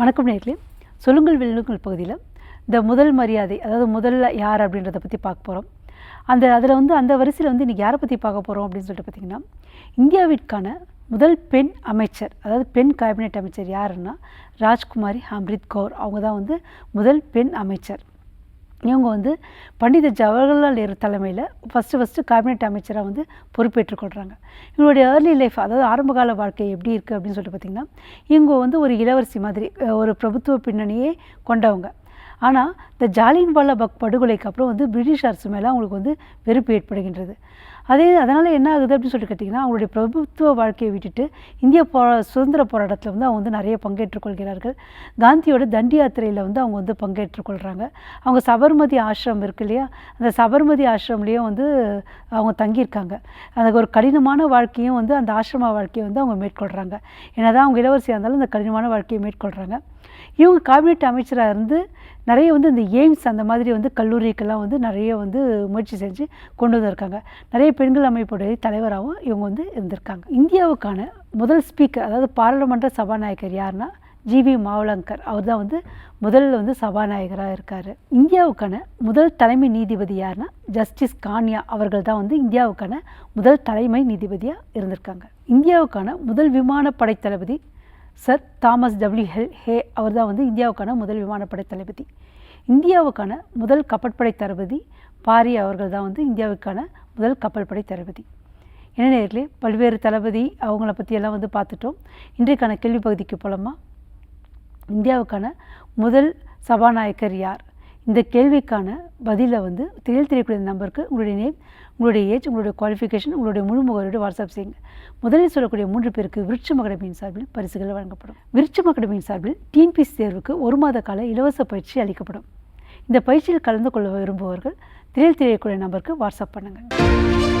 வணக்கம் நேர்களே சொல்லுங்கள் வெல்லுங்கள் பகுதியில் இந்த முதல் மரியாதை அதாவது முதல்ல யார் அப்படின்றத பற்றி பார்க்க போகிறோம் அந்த அதில் வந்து அந்த வரிசையில் வந்து இன்றைக்கி யாரை பற்றி பார்க்க போகிறோம் அப்படின்னு சொல்லிட்டு பார்த்திங்கன்னா இந்தியாவிற்கான முதல் பெண் அமைச்சர் அதாவது பெண் கேபினெட் அமைச்சர் யாருன்னா ராஜ்குமாரி அம்ரித் கௌர். அவங்க தான் வந்து முதல் பெண் அமைச்சர். இவங்க வந்து பண்டித ஜவஹர்லால் நேரு தலைமையில் ஃபஸ்ட்டு ஃபஸ்ட்டு கேபினெட் அமைச்சராக வந்து பொறுப்பேற்றுக்கொள்கிறாங்க இவங்களுடைய ஏர்லி லைஃப் அதாவது ஆரம்பகால வாழ்க்கை எப்படி இருக்குது அப்படின்னு சொல்லிட்டு பார்த்திங்கன்னா இவங்க வந்து ஒரு இளவரசி மாதிரி ஒரு பிரபுத்துவ பின்னணியே கொண்டவங்க. ஆனால் இந்த ஜாலியன் பக் படுகொலைக்கு அப்புறம் வந்து பிரிட்டிஷ் அரசு மேலே அவங்களுக்கு வந்து வெறுப்பு ஏற்படுகின்றது. அதே அதனால் என்ன ஆகுது அப்படின்னு சொல்லிட்டு கேட்டிங்கன்னா அவங்களுடைய பிரபுத்துவ வாழ்க்கையை விட்டுட்டு இந்திய போ சுதந்திர போராட்டத்தில் வந்து அவங்க வந்து நிறைய பங்கேற்றுக்கொள்கிறார்கள் காந்தியோட தண்டி யாத்திரையில் வந்து அவங்க வந்து பங்கேற்றுக்கொள்கிறாங்க அவங்க சபர்மதி ஆசிரம் இருக்கு இல்லையா? அந்த சபர்மதி ஆசிரம்லேயும் வந்து அவங்க தங்கியிருக்காங்க. அந்த ஒரு கடினமான வாழ்க்கையும் வந்து அந்த ஆசிரம வாழ்க்கையை வந்து அவங்க மேற்கொள்கிறாங்க என்னதான் அவங்க இளவரசியாக இருந்தாலும் அந்த கடினமான வாழ்க்கையை மேற்கொள்கிறாங்க இவங்க கேபினெட் அமைச்சராக இருந்து நிறைய வந்து இந்த எய்ம்ஸ் அந்த மாதிரி வந்து கல்லூரிக்கெல்லாம் வந்து நிறைய வந்து முயற்சி செஞ்சு கொண்டு வந்திருக்காங்க. நிறைய பெண்கள் அமைப்புடைய தலைவராகவும் இவங்க வந்து இருந்திருக்காங்க. இந்தியாவுக்கான முதல் ஸ்பீக்கர் அதாவது பாராளுமன்ற சபாநாயகர் யாருன்னா ஜிவி மாவளங்கர் அவர் தான் வந்து முதல்ல வந்து சபாநாயகராக இருக்கார். இந்தியாவுக்கான முதல் தலைமை நீதிபதி யாருன்னா ஜஸ்டிஸ் கான்யா அவர்கள் தான் வந்து இந்தியாவுக்கான முதல் தலைமை நீதிபதியாக இருந்திருக்காங்க. இந்தியாவுக்கான முதல் விமானப்படை தளபதி சர் தாமஸ் டபிள்யூ ஹெல் ஹே அவர் தான் வந்து இந்தியாவுக்கான முதல் விமானப்படை தளபதி. இந்தியாவுக்கான முதல் கப்பற்படை தளபதி பாரி அவர்கள் தான் வந்து இந்தியாவுக்கான முதல் கப்பல் படை தளபதி. என்ன நேர்களே பல்வேறு தளபதி அவங்கள பற்றியெல்லாம் வந்து பார்த்துட்டோம். இன்றைக்கான கேள்வி பகுதிக்கு போலமா? இந்தியாவுக்கான முதல் சபாநாயகர் யார்? இந்த கேள்விக்கான பதிலை வந்து திரையில் தெரியக்கூடிய நம்பருக்கு உங்களுடைய நேம் உங்களுடைய ஏஜ் உங்களுடைய குவாலிஃபிகேஷன் உங்களுடைய முழு முகவரோடு வாட்ஸ்அப் செய்யுங்க. முதலில் சொல்லக்கூடிய மூன்று பேருக்கு விருட்சம் அகாடமியின் சார்பில் பரிசுகள் வழங்கப்படும். விருட்சம் அகாடமியின் சார்பில் டிஎன்பிசி தேர்வுக்கு ஒரு மாத கால இலவச பயிற்சி அளிக்கப்படும். இந்த பயிற்சியில் கலந்து கொள்ள விரும்புபவர்கள் திரையில் தெரியக்கூடிய நம்பருக்கு வாட்ஸ்அப் பண்ணுங்கள்